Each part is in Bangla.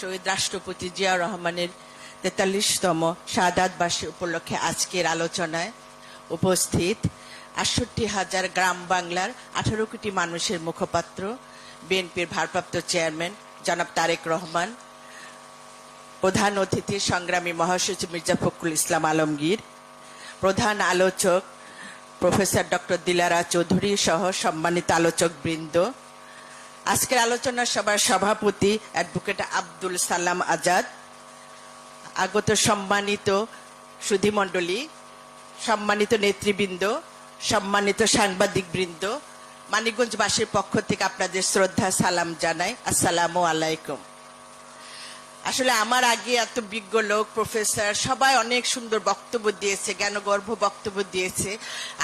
শহীদ রাষ্ট্রপতি জিয়া রহমানের তেতাল্লিশতম শাহাদাতবাসী উপলক্ষে আজকের আলোচনায় উপস্থিত আটষট্টি হাজার গ্রাম বাংলার আঠারো কোটি মানুষের মুখপাত্র, বিএনপির ভারপ্রাপ্ত চেয়ারম্যান জনাব তারেক রহমান, প্রধান অতিথি সংগ্রামী মহাসচিব মির্জা ফখরুল ইসলাম আলমগীর, প্রধান আলোচক প্রফেসর ডক্টর দিলারা চৌধুরী সহ সম্মানিত আলোচক বৃন্দ আজকের আলোচনা সভার সভাপতি অ্যাডভোকেট আব্দুল সালাম আজাদ, আগত সম্মানিত সুধিমণ্ডলী সম্মানিত নেতৃবৃন্দ, সম্মানিত সাংবাদিকবৃন্দ, মানিকগঞ্জবাসীর পক্ষ থেকে আপনাদের শ্রদ্ধা, সালাম জানাই। আসসালামু আলাইকুম। আসলে আমার আগে এত বিজ্ঞ লোক প্রফেসর সবাই অনেক সুন্দর বক্তব্য দিয়েছে, জ্ঞানগর্ভ বক্তব্য দিয়েছে।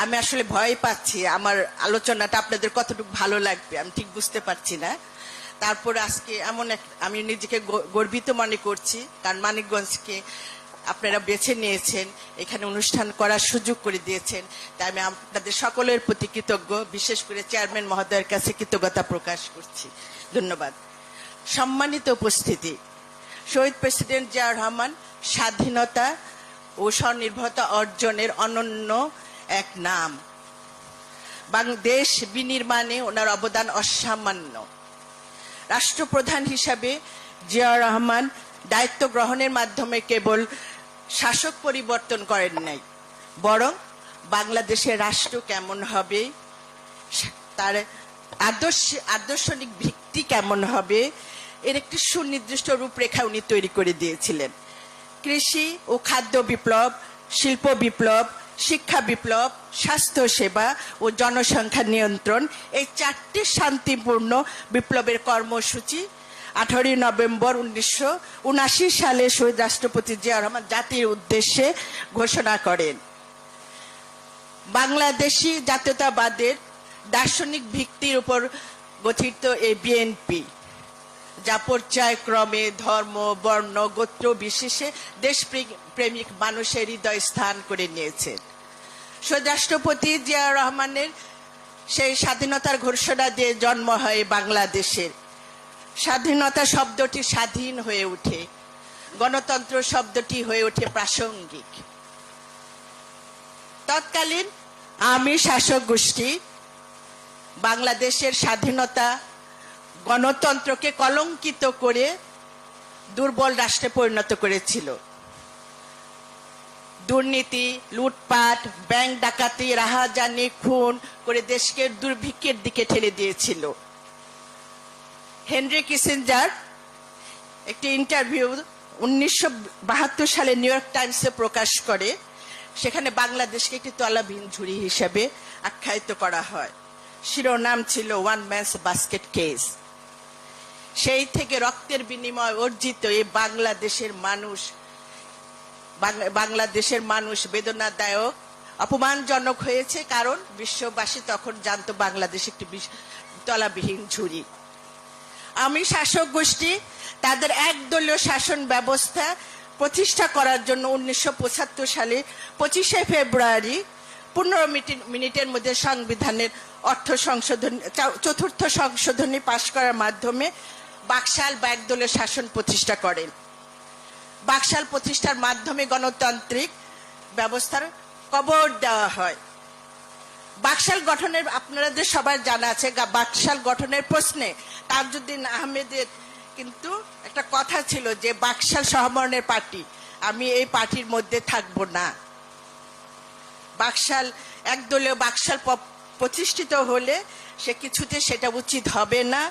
আমি আসলে ভয় পাচ্ছি, আমার আলোচনাটা আপনাদের কতটুকু ভালো লাগবে, আমি ঠিক বুঝতে পারছি না। তারপর আজকে এমন এক, আমি নিজেকে গর্বিত মনে করছি, কারণ মানিকগঞ্জকে আপনারা বেছে নিয়েছেন, এখানে অনুষ্ঠান করার সুযোগ করে দিয়েছেন। তাই আমি আপনাদের সকলের প্রতি কৃতজ্ঞ, বিশেষ করে চেয়ারম্যান মহোদয়ের কাছে কৃতজ্ঞতা প্রকাশ করছি। ধন্যবাদ। সম্মানিত উপস্থিতি শহীদ প্রেসিডেন্ট জিয়া রহমান স্বাধীনতা ও স্বনির্ভরতা অর্জনের অনন্য এক নাম। বাংলাদেশ বিনির্মাণে ওনার অবদান অসামান্য। রাষ্ট্রপ্রধান হিসাবে জিয়া রহমান দায়িত্ব গ্রহণের মাধ্যমে কেবল শাসক পরিবর্তন করেন নাই, বরং বাংলাদেশের রাষ্ট্র কেমন হবে, তার আদর্শ আদর্শনিক ভিত্তি কেমন হবে এর একটি সুনির্দিষ্ট রূপরেখা উনি তৈরি করে দিয়েছিলেন। কৃষি ও খাদ্য বিপ্লব, শিল্প বিপ্লব, শিক্ষা বিপ্লব, স্বাস্থ্য সেবা ও জনসংখ্যা নিয়ন্ত্রণ এই চারটি শান্তিপূর্ণ বিপ্লবের কর্মসূচি আঠারোই নভেম্বর উনিশশো উনাশি সালে শহীদ রাষ্ট্রপতি জিয়া রহমান জাতির উদ্দেশ্যে ঘোষণা করেন। বাংলাদেশি জাতীয়তাবাদের দার্শনিক ভিত্তির উপর গঠিত এই বিএনপি যা পর্যায়ক্রমে ধর্ম, বর্ণ, গোত্র বিশেষে দেশপ্রেমিক মানুষের হৃদয় স্থান করে নিয়েছে। শহীদ রাষ্ট্রপতি জিয়া রহমানের সেই স্বাধীনতার ঘোষণা দিয়ে জন্ম হয় বাংলাদেশের। স্বাধীনতা শব্দটি স্বাধীন হয়ে ওঠে। গণতন্ত্র শব্দটি হয়ে ওঠে প্রাসঙ্গিক। তৎকালীন আমি শাসক গোষ্ঠী বাংলাদেশের স্বাধীনতা গণতন্ত্রকে কলঙ্কিত করে দুর্বল রাষ্ট্রে পরিণত করেছিল। দুর্নীতি, লুটপাট, ব্যাংক ডাকাতি, রাহাজানি, খুন করে দেশকে দুর্ভিক্ষের দিকে ঠেলে দিয়েছিল। হেনরি কিসেঞ্জার একটি ইন্টারভিউ উনিশশো বাহাত্তর সালে নিউ ইয়র্ক টাইমসে প্রকাশ করে, সেখানে বাংলাদেশকে একটি তলাবিহীন ঝুড়ি হিসেবে আখ্যায়িত করা হয়। শিরোনাম ছিল ওয়ান ম্যানস বাস্কেট কেস। সেই থেকে রক্তের বিনিময় অর্জিত এই বাংলাদেশের মানুষ বাংলাদেশের মানুষ বেদনাদায়ক, অপমানজনক হয়েছে কারণ বিশ্ববাসী তখন জানত বাংলাদেশ একটি তলাবিহীন ঝুড়ি। আমি শাসক গোষ্ঠী, তাদের একদলীয় শাসন ব্যবস্থা প্রতিষ্ঠা করার জন্য উনিশশো পঁচাত্তর সালে পঁচিশে ফেব্রুয়ারি পনেরো মিনিটের মধ্যে সংবিধানের অর্থ সংশোধন চতুর্থ সংশোধনী পাশ করার মাধ্যমে বাকশাল বা একদলীয় শাসন প্রতিষ্ঠা করেন। বাকশাল প্রতিষ্ঠার মাধ্যমে গণতান্ত্রিক ব্যবস্থার কবর দেওয়া হয়। বাকশাল গঠনের, আপনাদের সবার জানা আছে বাকশাল গঠনের প্রশ্নে তাজউদ্দিন আহমেদের কিন্তু একটা কথা ছিল যে, বাকশাল সহমরণের পার্টি, আমি এই পার্টির মধ্যে থাকব না। বাকশাল, একদলীয় বাকশাল প্রতিষ্ঠিত হলে সে কিছুতে সেটা উচিত হবে না।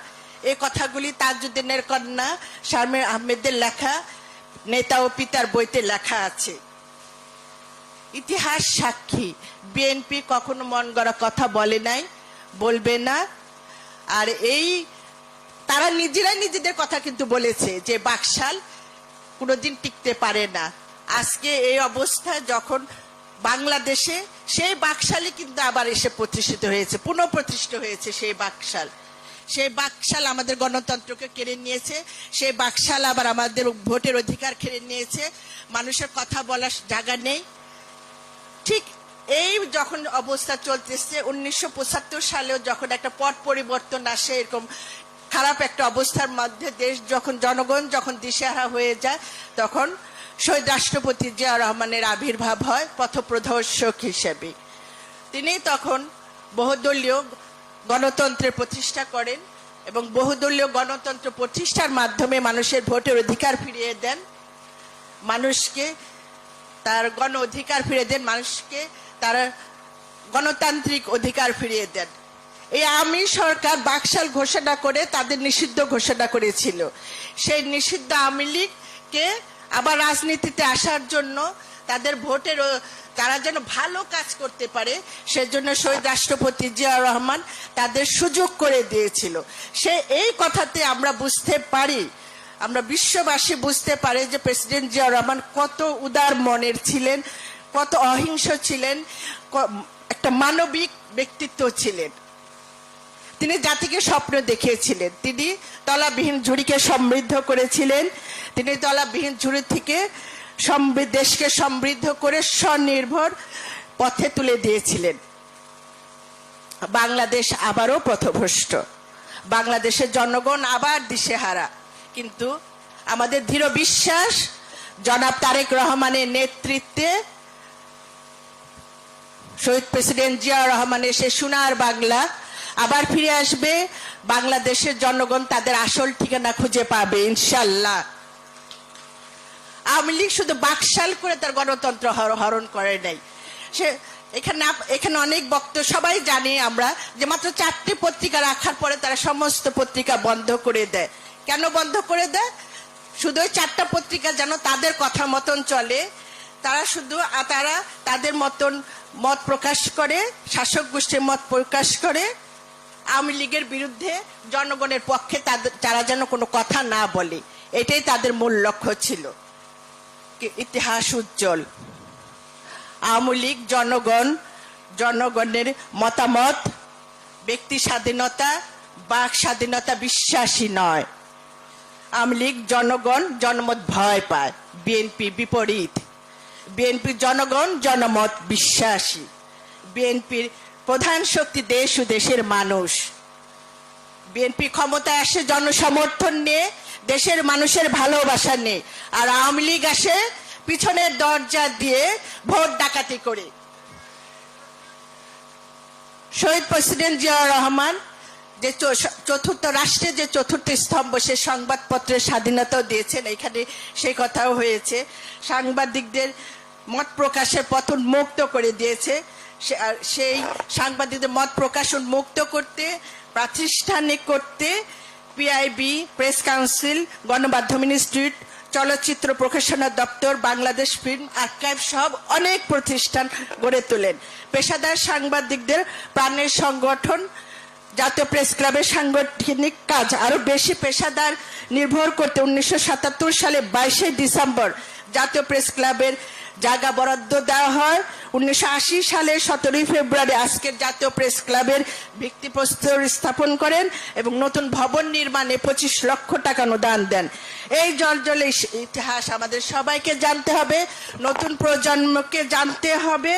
এই কথাগুলি তাজউদ্দিনের কন্যা শারমিন আহমেদের লেখা, নেতা ও পিতার বইতে লেখা আছে। ইতিহাস সাক্ষী। বিএনপি কখনো মন গড়া কথা বলে নাই, বলবে না। আর এই তারা নিজেরাই নিজেদের কথা কিন্তু বলেছে যে বাকশাল কোনোদিন টিকতে পারে না। আজকে এই অবস্থা যখন বাংলাদেশে, সেই বাকশালই কিন্তু আবার এসে প্রতিষ্ঠিত হয়েছে, পুনঃপ্রতিষ্ঠিত হয়েছে সেই বাকশাল। সেই বাকশাল আমাদের গণতন্ত্রকে কেড়ে নিয়েছে সেই বাকশাল আবার আমাদের ভোটের অধিকার কেড়ে নিয়েছে। মানুষের কথা বলার জায়গা নেই। ঠিক এই যখন অবস্থা চলতেছে, উনিশশো সালেও যখন একটা পট পরিবর্তন আসে, এরকম খারাপ একটা অবস্থার মধ্যে দেশ যখন, জনগণ যখন দিশেহারা হয়ে যায়, তখন শহীদ রাষ্ট্রপতি জিয়া রহমানের আবির্ভাব হয় পথপ্রদর্শক হিসেবে। তিনি তখন বহুদলীয় গণতন্ত্রের প্রতিষ্ঠা করেন এবং বহুদলীয় গণতন্ত্র প্রতিষ্ঠার মাধ্যমে মানুষের ভোটের অধিকার ফিরিয়ে দেন। মানুষকে তার গণ অধিকার ফিরিয়ে দেন, মানুষকে তার গণতান্ত্রিক অধিকার ফিরিয়ে দেন। এই আমি সরকার বাকশাল ঘোষণা করে তাদের নিষিদ্ধ ঘোষণা করেছিল। সেই নিষিদ্ধ আওয়ামী লীগকে আবার রাজনীতিতে আসার জন্য তাদের ভোটের তারা যেন ভালো কাজ করতে পারে, সেজন্য শহীদ রাষ্ট্রপতি জিয়া রহমান তাদের সুযোগ করে দিয়েছিল। সে এই কথাতে আমরা বুঝতে পারি, আমরা বিশ্ববাসী বুঝতে পারে যে প্রেসিডেন্ট জিয়া রহমান কত উদার মনের ছিলেন, কত অহিংস ছিলেন একটা মানবিক ব্যক্তিত্ব ছিলেন। তিনি জাতিকে স্বপ্ন দেখিয়েছিলেন। তিনি তলাবিহীন ঝুড়িকে সমৃদ্ধ করেছিলেন। তিনি তলাবিহীন ঝুড়ি থেকে দেশকে সমৃদ্ধ করে স্বনির্ভর পথে তুলে দিয়েছিলেন। বাংলাদেশ আবারও পথভ্রষ্ট। বাংলাদেশের জনগণ আবার দিশেহারা। কিন্তু আমাদের দৃঢ় বিশ্বাস, জনাব তারেক রহমানের নেতৃত্বে শহীদ প্রেসিডেন্ট জিয়া রহমানের সে সোনার বাংলা আবার ফিরে আসবে। বাংলাদেশের জনগণ তাদের আসল ঠিকানা খুঁজে পাবে ইনশাল্লাহ আওয়ামী লীগ শুধু বাকশাল করে তার গণতন্ত্র হরণ করে নাই। সে এখানে এখানে অনেক বক্ত সবাই জানি আমরা যে মাত্র চারটি পত্রিকা রাখার পরে তারা সমস্ত পত্রিকা বন্ধ করে দেয়। কেন বন্ধ করে দেয়? শুধু ওই চারটা পত্রিকা যেন তাদের কথা মতন চলে, তারা শুধু তারা তাদের মতন মত প্রকাশ করে, শাসক গোষ্ঠীর মত প্রকাশ করে, আওয়ামী লীগের বিরুদ্ধে জনগণের পক্ষে তাদের, তারা যেন কোনো কথা না বলে। এটাই তাদের মূল লক্ষ্য ছিল। ইতিহাস উজ্জ্বল। আওয়ামী লীগ জনগণ, জনগণের মতামত, ব্যক্তি স্বাধীনতা, বাক স্বাধীনতা বিশ্বাসী নয়। আওয়ামী লীগ জনগণ জনমত ভয় পায়, বিএনপি বিপরীত। বিএনপি জনগণ জনমত বিশ্বাসী। বিএনপির প্রধান শক্তি দেশ ও দেশের মানুষ। বিএনপি ক্ষমতায় আসে জনসমর্থন নিয়ে দেশের মানুষের ভালোবাসা নেই। আর আওয়ামী লীগ আসে পিছনের দরজা দিয়ে ভোট ডাকাতি করে। শহীদ প্রেসিডেন্ট জিয়াউর রহমান যে চতুর্থ রাষ্ট্রে যে চতুর্থ স্তম্ভ, সে সংবাদপত্রের স্বাধীনতাও দিয়েছেন। এখানে সেই কথাও হয়েছে। সাংবাদিকদের মত প্রকাশের পথ মুক্ত করে দিয়েছে। সেই সাংবাদিকদের মত প্রকাশ মুক্ত করতে, প্রাতিষ্ঠানিক করতে পিআইবি প্রেস কাউন্সিল গণমাধ্যম ইনস্টিটিউট চলচ্চিত্র প্রকাশনা দপ্তর বাংলাদেশ ফিল্ম আর্কাইভ সব অনেক প্রতিষ্ঠান গড়ে তোলেন। পেশাদার সাংবাদিকদের প্রাণের সংগঠন, জাতীয় প্রেস ক্লাবের সাংগঠনিক কাজ আরও বেশি পেশাদার নির্ভর করতে উনিশশো সাতাত্তর সালে বাইশে ডিসেম্বর জাতীয় প্রেস ক্লাবের জায়গা বরাদ্দ দেওয়া হয়। উনিশশো সালের সতেরোই ফেব্রুয়ারি আজকের জাতীয় প্রেস ক্লাবের ভিত্তিপ্রস্তর স্থাপন করেন এবং নতুন ভবন নির্মাণে পঁচিশ লক্ষ টাকা অনুদান দেন। এই জলজলে ইতিহাস আমাদের সবাইকে জানতে হবে, নতুন প্রজন্মকে জানতে হবে,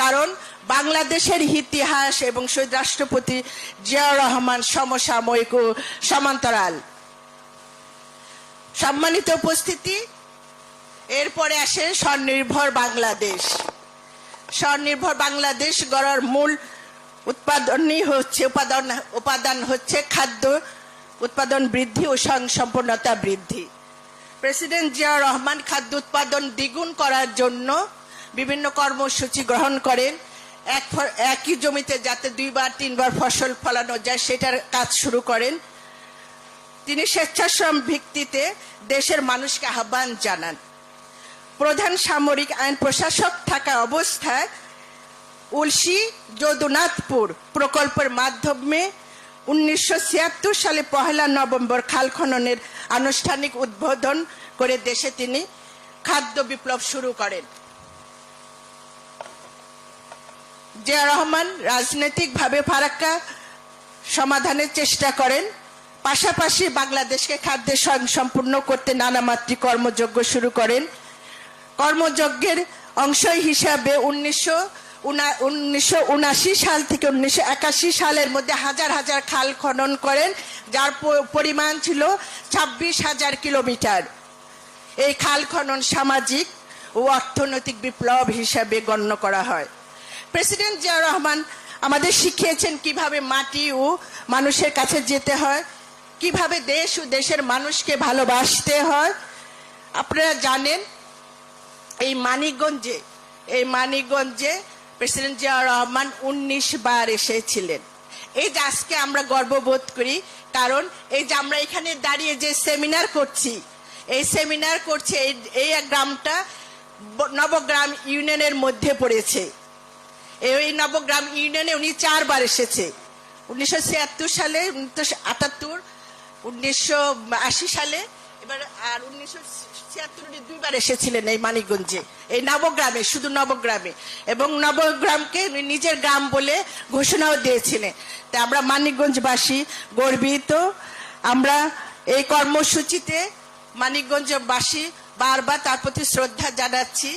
কারণ বাংলাদেশের ইতিহাস এবং শহীদ রাষ্ট্রপতি জিয়াউর রহমান সমসাময়িক ও সমান্তরাল। সম্মানিত উপস্থিতি এরপরে আসে স্বনির্ভর বাংলাদেশ। স্বনির্ভর বাংলাদেশ গড়ার মূল উৎপাদনই হচ্ছে, উপাদান উপাদান হচ্ছে খাদ্য, উৎপাদন বৃদ্ধি ও স্বয়ংসম্পূর্ণতা বৃদ্ধি। প্রেসিডেন্ট জিয়াউর রহমান খাদ্য উৎপাদন দ্বিগুণ করার জন্য বিভিন্ন কর্মসূচি গ্রহণ করেন। এক একই জমিতে যাতে দুইবার, তিনবার ফসল ফলানো যায়, সেটার কাজ শুরু করেন। তিনি স্বেচ্ছাশ্রম ভিত্তিতে দেশের মানুষকে আহ্বান জানান। প্রধান সামরিক আইন প্রশাসক থাকা অবস্থায় উলসি যদুনাথপুর প্রকল্পের মাধ্যমে উনিশশো সালে পহেলা নভেম্বর খাল খননের আনুষ্ঠানিক উদ্বোধন করে দেশে তিনি খাদ্য বিপ্লব শুরু করেন। জিয়া রহমান রাজনৈতিকভাবে ফারাক্কা সমাধানের চেষ্টা করেন, পাশাপাশি বাংলাদেশকে খাদ্যে স্বয়ংসম্পূর্ণ করতে নানা নানামাত্রিক কর্মযজ্ঞ শুরু করেন। কর্মযজ্ঞের অংশ হিসাবে উনিশশো উনিশশো উনাশি সাল থেকে উনিশশো একাশি সালের মধ্যে হাজার হাজার খাল খনন করেন, যার পরিমাণ ছিল ছাব্বিশ হাজার কিলোমিটার। এই খাল খনন সামাজিক ও অর্থনৈতিক বিপ্লব হিসাবে গণ্য করা হয়। প্রেসিডেন্ট জিয়া রহমান আমাদের শিখিয়েছেন কীভাবে মাটি ও মানুষের কাছে যেতে হয়, কীভাবে দেশ ও দেশের মানুষকে ভালোবাসতে হয়। আপনারা জানেন এই মানিকগঞ্জে এই মানিকগঞ্জে প্রেসিডেন্ট জিয়া রহমান উনিশ বার এসেছিলেন। এই যে আজকে আমরা গর্ববোধ করি, কারণ এই যে আমরা এখানে দাঁড়িয়ে যে সেমিনার করছি, এই সেমিনার করছে এই গ্রামটা নবগ্রাম ইউনিয়নের মধ্যে পড়েছে। এই নবগ্রাম ইউনিয়নে উনি চারবার এসেছে। উনিশশো ছিয়াত্তর সালে, উনিশশো আটাত্তর, উনিশশো সালে এবার আর উনিশশো ছিয়াত্তর দুইবার এসেছিলেন এই মানিকগঞ্জে। এই নবগ্রামে, শুধু নবগ্রামে। এবং নবগ্রামকে নিজের গ্রাম বলে ঘোষণাও দিয়েছিলেন। তা আমরা মানিকগঞ্জবাসী গর্বিত। আমরা এই কর্মসূচিতে মানিকগঞ্জবাসী বারবার তার প্রতি শ্রদ্ধা জানাচ্ছি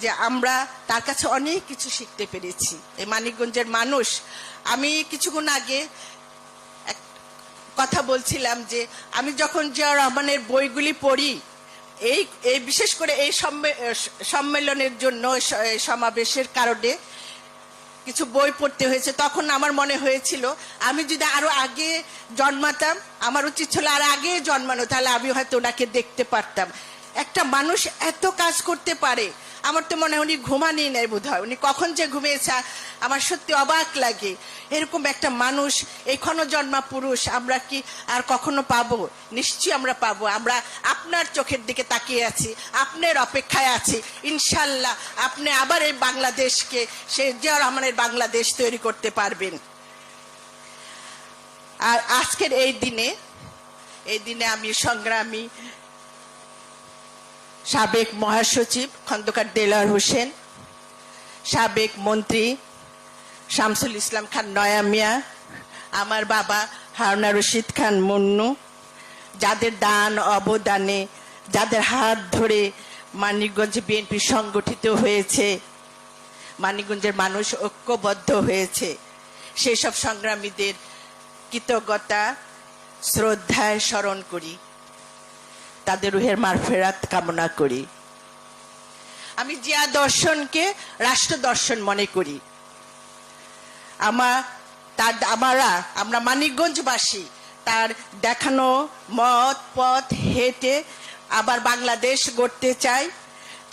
যে আমরা তার কাছে অনেক কিছু শিখতে পেরেছি। এই মানিকগঞ্জের মানুষ, আমি কিছুক্ষণ আগে কথা বলছিলাম যে আমি যখন জিয়া রহমানের বইগুলি পড়ি, এই এই বিশেষ করে এই সম্মে- সম্মেলনের জন্য সমাবেশের কারণে কিছু বই পড়তে হয়েছে। তখন আমার মনে হয়েছিল, আমি যদি আরও আগে জন্মাতাম, আমার উচিত ছিল আর আগে জন্মানো, তাহলে আমি হয়তো ওনাকে দেখতে পারতাম। একটা মানুষ এত কাজ করতে পারে, আমার তো মনে হয় উনি ঘুমানি নেই বোধ হয় উনি কখন যে ঘুমিয়েছে, আমার সত্যি অবাক লাগে। এরকম একটা মানুষ এই জন্মা পুরুষ, আমরা কি আর কখনো পাবো? নিশ্চয়ই আমরা পাবো। আমরা আপনার চোখের দিকে তাকিয়ে আছি, আপনার অপেক্ষায় আছি। ইনশাল্লাহ আপনি আবার এই বাংলাদেশকে, সে জিয়া রহমানের বাংলাদেশ তৈরি করতে পারবেন। আর আজকের এই দিনে এই দিনে আমি সংগ্রামী সাবেক মহাসচিব খন্দকার দেলার হোসেন, সাবেক মন্ত্রী শামসুল ইসলাম খান নয়া মিয়া, আমার বাবা হারুনা রশিদ খান মুন্নু, যাদের দান অবদানে, যাদের হাত ধরে মানিকগঞ্জ বিএনপি সংগঠিত হয়েছে, মানিকগঞ্জের মানুষ ঐক্যবদ্ধ হয়েছে। সেই সব সংগ্রামীদের কৃতজ্ঞতা, শ্রদ্ধায় স্মরণ করি। তাদের রুহের মারফেরাত কামনা করি। আমি জিয়া দর্শনকে রাষ্ট্র দর্শন মনে করি। আমার তার আমরা আমরা মানিকগঞ্জবাসী, তার দেখানো মত, পথ হেঁটে আবার বাংলাদেশ গড়তে চাই।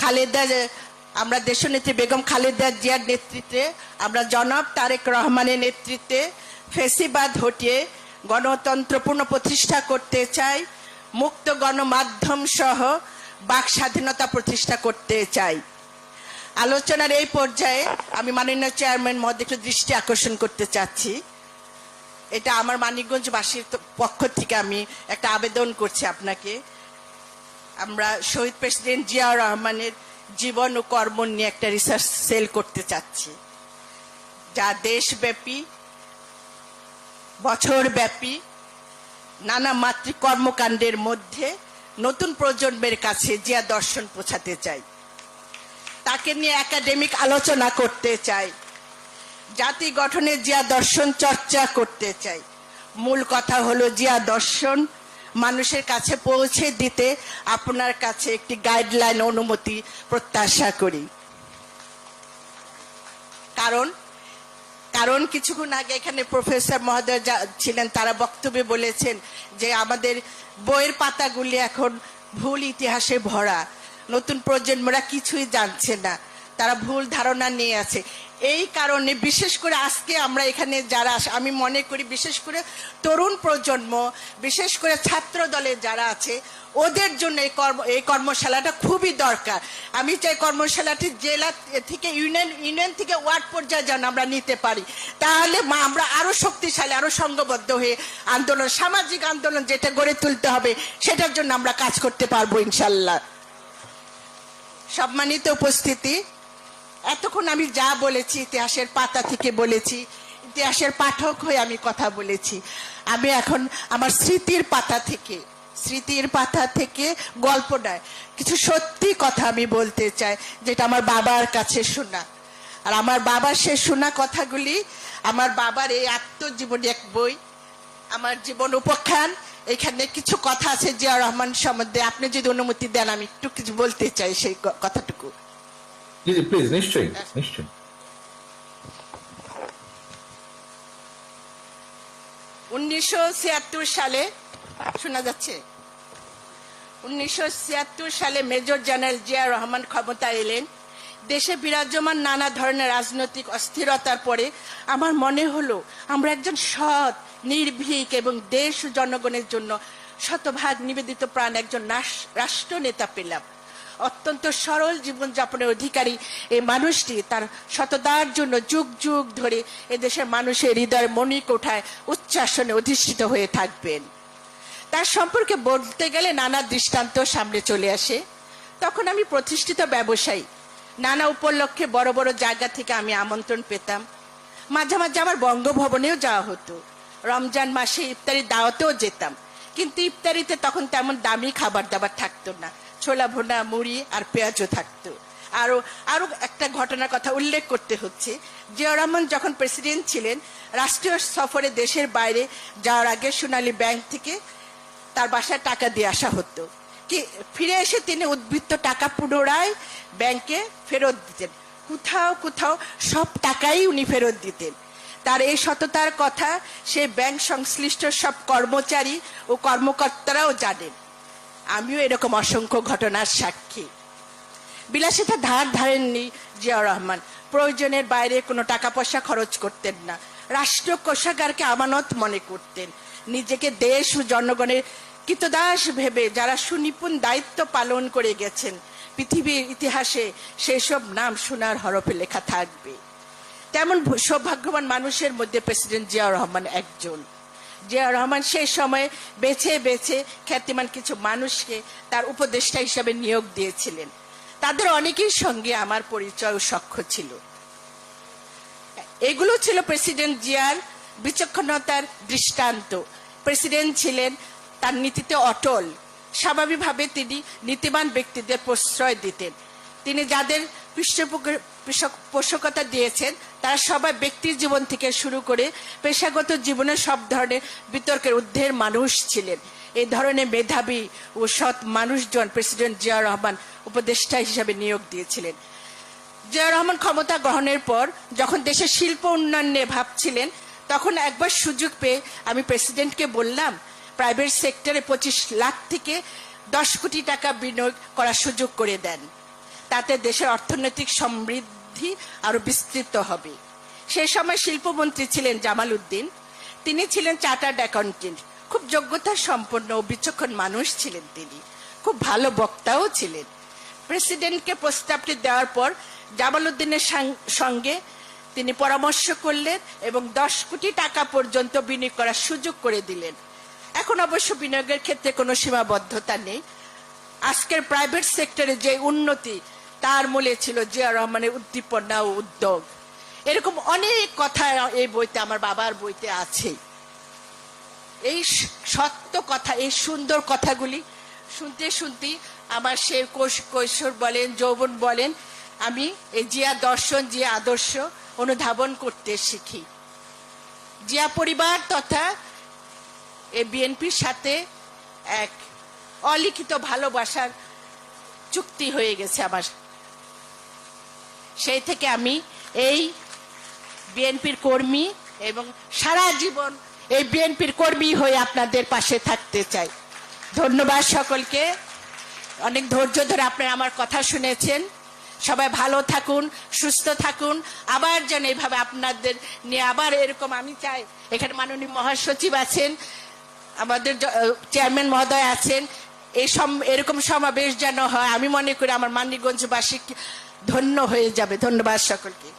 খালেদা, আমরা দেশনেত্রী বেগম খালেদা জিয়ার নেতৃত্বে, আমরা জনাব তারেক রহমানের নেতৃত্বে ফেসিবাদ হটিয়ে গণতন্ত্র পুনঃপ্রতিষ্ঠা করতে চাই। মুক্ত গণমাধ্যম সহ বাক স্বাধীনতা প্রতিষ্ঠা করতে চাই। আলোচনার এই পর্যায়ে আমি মাননীয় চেয়ারম্যান মহোদয় একটু দৃষ্টি আকর্ষণ করতে চাচ্ছি। এটা আমার মানিকগঞ্জবাসীর পক্ষ থেকে আমি একটা আবেদন করছি আপনাকে। আমরা শহীদ প্রেসিডেন্ট জিয়া রহমানের জীবন ও কর্ম নিয়ে একটা রিসার্চ সেল করতে চাচ্ছি। যা দেশব্যাপী, বছরব্যাপী নানা মাতৃ কর্মকাণ্ডের মধ্যে নতুন প্রজন্মের কাছে জিয়া দর্শন পৌঁছাতে চাই। তাকে নিয়ে একাডেমিক আলোচনা করতে চাই। জাতি গঠনে জিয়া দর্শন চর্চা করতে চাই। মূল কথা হলো জিয়া দর্শন মানুষের কাছে পৌঁছে দিতে আপনার কাছে একটি গাইডলাইন অনুমতি প্রত্যাশা করি। কারণ কারণ কিছুক্ষণ আগে এখানে প্রফেসর মহোদয় ছিলেন, তারা বক্তব্যে বলেছেন যে আমাদের বইয়ের পাতাগুলি এখন ভুল ইতিহাসে ভরা। নতুন প্রজন্মরা কিছুই জানছে না। তারা ভুল ধারণা নিয়ে আছে। এই কারণে বিশেষ করে আজকে আমরা এখানে যারা আমি মনে করি বিশেষ করে তরুণ প্রজন্ম, বিশেষ করে ছাত্র দলের যারা আছে, ওদের জন্য এই কর্ম এই কর্মশালাটা খুবই দরকার। আমি চাই কর্মশালাটি জেলা থেকে ইউনিয়ন ইউনিয়ন থেকে ওয়ার্ড পর্যায়ে যেন আমরা নিতে পারি। তাহলে আমরা আরও শক্তিশালী আরও সংঘবদ্ধ হয়ে আন্দোলন, সামাজিক আন্দোলন যেটা গড়ে তুলতে হবে, সেটার জন্য আমরা কাজ করতে পারব ইনশাল্লাহ। সম্মানিত উপস্থিতি এতক্ষণ আমি যা বলেছি ইতিহাসের পাতা থেকে বলেছি, ইতিহাসের পাঠক হয়ে আমি কথা বলেছি। আমি এখন আমার স্মৃতির পাতা থেকে, স্মৃতির পাতা থেকে গল্প নয়, কিছু সত্যি কথা আমি বলতে চাই, যেটা আমার বাবার কাছে শোনা। আর আমার বাবার সে শোনা কথাগুলি, আমার বাবার এই আত্মজীবনী এক বই, আমার জীবন উপাখ্যান, এখানে কিছু কথা আছে জিয়া রহমান সম্বন্ধে। আপনি যদি অনুমতি দেন, আমি একটু কিছু বলতে চাই সেই কথাটুকু। জি জি প্লিজ নিশ্চয়ই নিশ্চয়ই। উনিশশো ছিয়াত্তর সালে, শোনা যাচ্ছে। উনিশশো ছিয়াত্তর সালে মেজর জেনারেল জিয়া রহমান ক্ষমতায় এলেন। দেশে বিরাজমান নানা ধরনের রাজনৈতিক অস্থিরতার পরে আমার মনে হলো, আমরা একজন সৎ, নির্ভীক এবং দেশ জনগণের জন্য শতভাগ নিবেদিত প্রাণ একজন রাষ্ট্রনেতা পেলাম। অত্যন্ত সরল জীবনযাপনের অধিকারী এই মানুষটি তার শতদার জন্য যুগ যুগ ধরে এদেশের মানুষের হৃদয় মণিক ওঠায় উচ্চাসনে অধিষ্ঠিত হয়ে থাকবেন। তার সম্পর্কে বলতে গেলে নানা দৃষ্টান্ত সামনে চলে আসে। তখন আমি প্রতিষ্ঠিত ব্যবসায়ী। নানা উপলক্ষে বড় বড় জায়গা থেকে আমি আমন্ত্রণ পেতাম। মাঝে মাঝে আমার বঙ্গভবনেও যাওয়া হতো। রমজান মাসে ইফতারির দাওয়াতেও যেতাম। কিন্তু ইফতারিতে তখন তেমন দামি খাবার দাবার থাকতো না। ছোলা ভোনা, মুড়ি আর পেঁয়াজও থাকতো। আরও আরও একটা ঘটনার কথা উল্লেখ করতে হচ্ছে। জিয়া রহমান যখন প্রেসিডেন্ট ছিলেন, রাষ্ট্রীয় সফরে দেশের বাইরে যাওয়ার আগে সোনালী ব্যাংক থেকে তার বাসায় টাকা দিয়ে আসা হতো। কি, ফিরে এসে তিনি উদ্বৃত্ত টাকা পুনরায় ব্যাংকে ফেরত দিতেন। কোথাও কোথাও সব টাকাই উনি ফেরত দিতেন। তার এই সততার কথা সে ব্যাংক সংশ্লিষ্ট সব কর্মচারী ও কর্মকর্তারাও জানেন। আমিও এরকম অসংখ্য ঘটনার সাক্ষী। বিলাসিতা ধার ধারেননি জিয়া রহমান। প্রয়োজনের বাইরে কোনো টাকা পয়সা খরচ করতেন না। রাষ্ট্র কোষাগারকে আমানত মনে করতেন। নিজেকে দেশ ও জনগণের কৃতদাস ভেবে যারা সুনিপুণ দায়িত্ব পালন করে গেছেন, পৃথিবীর ইতিহাসে সেসব নাম সোনার হরফে লেখা থাকবে। তেমন সৌভাগ্যবান মানুষের মধ্যে প্রেসিডেন্ট জিয়া রহমান একজন। জিয়া রহমান সেই সময়ে বেছে বেছে খ্যাতিমান কিছু মানুষকে তার উপদেষ্টা হিসাবে নিয়োগ দিয়েছিলেন। তাদের অনেকের সঙ্গে আমার পরিচয় সখ্য ছিল। এগুলো ছিল প্রেসিডেন্ট জিয়ার বিচক্ষণতার দৃষ্টান্ত। প্রেসিডেন্ট ছিলেন তার নীতিতে অটল। স্বাভাবিকভাবে তিনি নীতিবান ব্যক্তিদের প্রশ্রয় দিতেন। তিনি যাদের পৃষ্ঠপোষ- পোষকতা দিয়েছেন, তারা সবাই ব্যক্তির জীবন থেকে শুরু করে পেশাগত জীবনে সব ধরনের বিতর্কের ঊর্ধ্বের মানুষ ছিলেন। এই ধরনের মেধাবী ও সৎ মানুষজন প্রেসিডেন্ট জিয়া রহমান উপদেষ্টা হিসাবে নিয়োগ দিয়েছিলেন। জিয়া রহমান ক্ষমতা গ্রহণের পর যখন দেশের শিল্প উন্নয়ন নিয়ে ভাবছিলেন, তখন একবার সুযোগ পেয়ে আমি প্রেসিডেন্টকে বললাম, প্রাইভেট সেক্টরে পঁচিশ লাখ থেকে দশ কোটি টাকা বিনিয়োগ করার সুযোগ করে দেন। তাতে দেশের অর্থনৈতিক সমৃদ্ধি আরও বিস্তৃত হবে। সেই সময় শিল্পমন্ত্রী ছিলেন জামাল উদ্দিন। তিনি ছিলেন চার্টার্ড অ্যাকাউন্টেন্ট। খুব যোগ্যতা সম্পন্ন ও বিচক্ষণ মানুষ ছিলেন তিনি। খুব ভালো বক্তাও ছিলেন। প্রেসিডেন্টকে প্রস্তাবটি দেওয়ার পর জামালউদ্দিনের সাং- সঙ্গে তিনি পরামর্শ করলেন এবং দশ কোটি টাকা পর্যন্ত বিনিয়োগ করার সুযোগ করে দিলেন। এখন অবশ্য বিনিয়োগের ক্ষেত্রে কোনো সীমাবদ্ধতা নেই। আজকের প্রাইভেট সেক্টরে যে উন্নতি তার মূলে ছিল জিয়া রহমানের উদ্দীপনা ও উদ্যোগ। এরকম অনেক কথা এই বইতে, আমার বাবার বইতে আছে। এই সত্য কথা, এই সুন্দর কথাগুলি শুনতে শুনতে আমার সে কৈশোর বলেন, যৌবন বলেন, আমি এই জিয়া দর্শন, জিয়া আদর্শ অনুধাবন করতে শিখি। জিয়া পরিবার তথা এই বিএনপির সাথে এক অলিখিত ভালোবাসার চুক্তি হয়ে গেছে আমার সেই থেকে আমি এই বিএনপির কর্মী এবং সারা জীবন এই বিএনপির কর্মী হয়ে আপনাদের পাশে থাকতে চাই। ধন্যবাদ সকলকে। অনেক ধৈর্য ধরে আপনারা আমার কথা শুনেছেন। সবাই ভালো থাকুন, সুস্থ থাকুন। আবার যেন এইভাবে আপনাদের নিয়ে আবার এরকম আমি চাই। এখানে মাননীয় মহাসচিব আছেন, আমাদের চেয়ারম্যান মহোদয় আছেন। এই সম- এরকম সমাবেশ যেন হয়, আমি মনে করি আমার মানিকগঞ্জবাসী ধন্য হয়ে যাবে। ধন্যবাদ সকলকে।